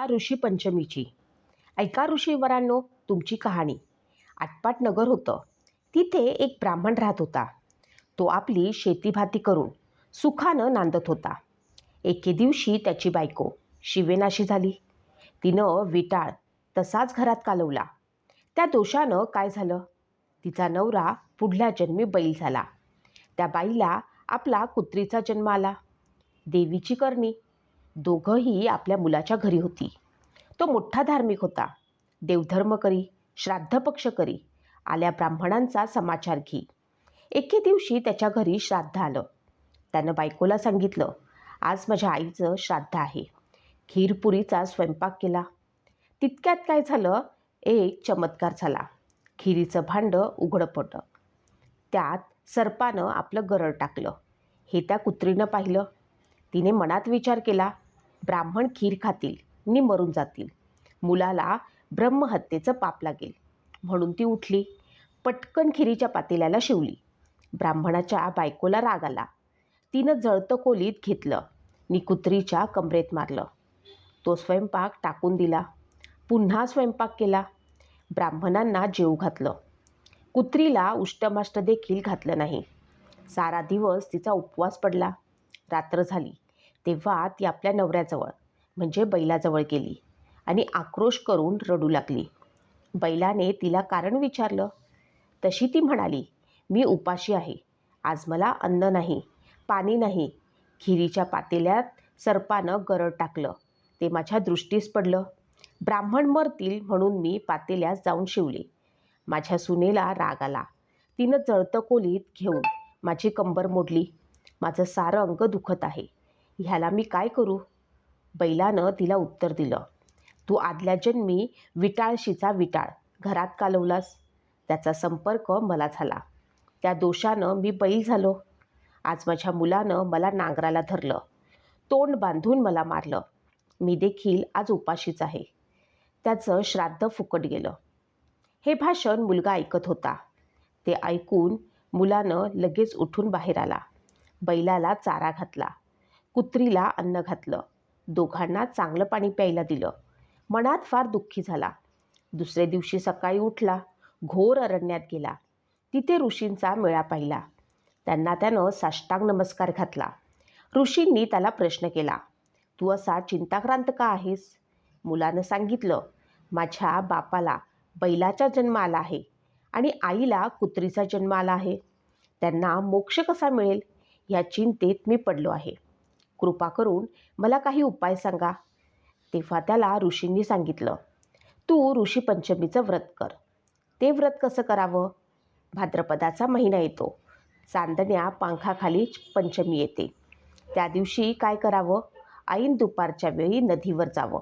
कथा ऋषी पंचमीची. ऐका ऋषीवरांनो तुमची कहाणी. आटपाट नगर होतं. तिथे एक ब्राह्मण राहत होता. तो आपली शेतीभाती करून सुखानं नांदत होता. एके दिवशी त्याची बायको शिवेनाशी झाली. तिनं विटाळ तसाच घरात कालवला. त्या दोषानं काय झालं? तिचा नवरा पुढल्या जन्मी बैल झाला. त्या बाईला आपला कुत्रीचा जन्म आला. देवीची करणी दोघंही आपल्या मुलाच्या घरी होती. तो मोठा धार्मिक होता. देवधर्म करी श्राद्धपक्ष करी आल्या ब्राह्मणांचा समाचार घी. एके दिवशी त्याच्या घरी श्राद्ध आलं. त्यानं बायकोला सांगितलं आज माझ्या आईचं श्राद्ध आहे. खीरपुरीचा स्वयंपाक केला. तितक्यात काय झालं? एक चमत्कार झाला. खिरीचं भांडं उघडं पडलं. त्यात सर्पानं आपलं गरळ टाकलं. हे त्या कुत्रीनं पाहिलं. तिने मनात विचार केला ब्राह्मण खीर खातील नि मरून जातील. मुलाला ब्रह्महत्येचं पाप लागेल. म्हणून ती उठली पटकन खिरीच्या पातेल्याला शिवली. ब्राह्मणाच्या बायकोला राग आला. तिनं जळतं कोलीत घेतलं नि कुत्रीच्या कमरेत मारलं. तो स्वयंपाक टाकून दिला. पुन्हा स्वयंपाक केला. ब्राह्मणांना जेव घातलं. कुत्रीला उष्टमाष्ट देखील घातलं नाही. सारा दिवस तिचा उपवास पडला. रात्र झाली. तेव्हा ती आपल्या नवऱ्याजवळ म्हणजे बैलाजवळ गेली आणि आक्रोश करून रडू लागली. बैलाने तिला कारण विचारलं. तशी ती म्हणाली मी उपाशी आहे. आज मला अन्न नाही पाणी नाही. खिरीच्या पातेल्यात सर्पानं गरड टाकलं. ते माझ्या दृष्टीस पडलं. ब्राह्मण मरतील म्हणून मी पातेल्यास जाऊन शिवले. माझ्या सुनेला राग आला. तिनं जळतं कोलीत घेऊन माझी कंबर मोडली. माझं सारं अंग दुखत आहे. ह्याला मी काय करू? बैलानं तिला उत्तर दिलं तू आदल्या जन्मी विटाळशीचा विटाळ घरात कालवलास त्याचा संपर्क मला झाला. त्या दोषानं मी बैल झालो. आज माझ्या मुलानं मला नांगराला धरलं. तोंड बांधून मला मारलं. मी देखील आज उपाशीच आहे. त्याचं श्राद्ध फुकट गेलं. हे भाषण मुलगा ऐकत होता. ते ऐकून मुलानं लगेच उठून बाहेर आला. बैलाला चारा घातला. कुत्रीला अन्न घातलं. दोघांना चांगलं पाणी प्यायला दिलं. मनात फार दुःखी झाला. दुसऱ्या दिवशी सकाळी उठला. घोर अरण्यात गेला. तिथे ऋषींचा मेळा पाहिला. त्यांना त्यानं साष्टांग नमस्कार घातला. ऋषींनी त्याला प्रश्न केला तू असा चिंताक्रांत का आहेस? मुलानं सांगितलं माझ्या बापाला बैलाचा जन्म आला आहे आणि आईला कुत्रीचा जन्म आला आहे. त्यांना मोक्ष कसा मिळेल? या चिंतेत मी पडलो आहे. कृपा करून मला काही उपाय सांगा. तेव्हा त्याला ऋषींनी सांगितलं तू ऋषी पंचमीचं व्रत कर. ते व्रत कसं करावं? भाद्रपदाचा महिना येतो. चांदण्या पंखाखाली पंचमी येते. त्या दिवशी काय करावं? ऐन दुपारच्या वेळी नदीवर जावं.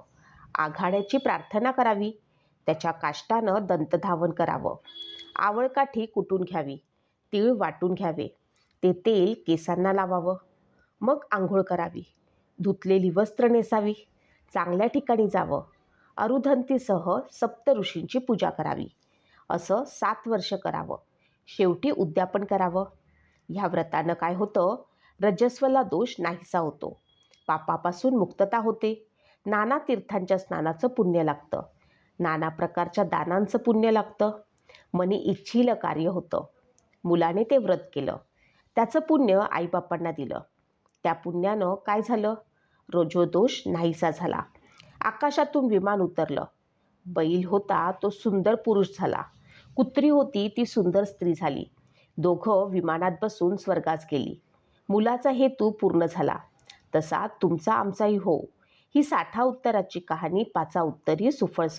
आघाड्याची प्रार्थना करावी. त्याच्या काष्टानं दंतधावन करावं. आवळकाठी कुटून घ्यावी. तीळ वाटून घ्यावे. ते तेल केसांना लावावं. मग आंघोळ करावी. धुतलेली वस्त्र नेसावी. चांगल्या ठिकाणी जावं. अरुधंतीसह सप्त ऋषींची पूजा करावी. असं सात वर्ष करावं. शेवटी उद्यापन करावं. ह्या व्रतानं काय होतं? रजस्वला दोष नाहीसा होतो. पापापासून मुक्तता होते. नाना तीर्थांच्या स्नानाचं पुण्य लागतं. नाना प्रकारच्या दानांचं पुण्य लागतं. मनी इच्छिलं कार्य होतं. मुलाने ते व्रत केलं. त्याचं पुण्य आईबापांना दिलं. त्या पुण्यानं काय झालं? रोजोदोष नाहीसा झाला. आकाशातून विमान उतरलं. बैल होता तो सुंदर पुरुष झाला. कुत्री होती ती सुंदर स्त्री झाली. दोघं विमानात बसून स्वर्गास गेली. मुलाचा हेतू पूर्ण झाला. तसा तुमचा आमचाही हो. ही साठा उत्तराची कहाणी पाचा उत्तरी सुफळ सप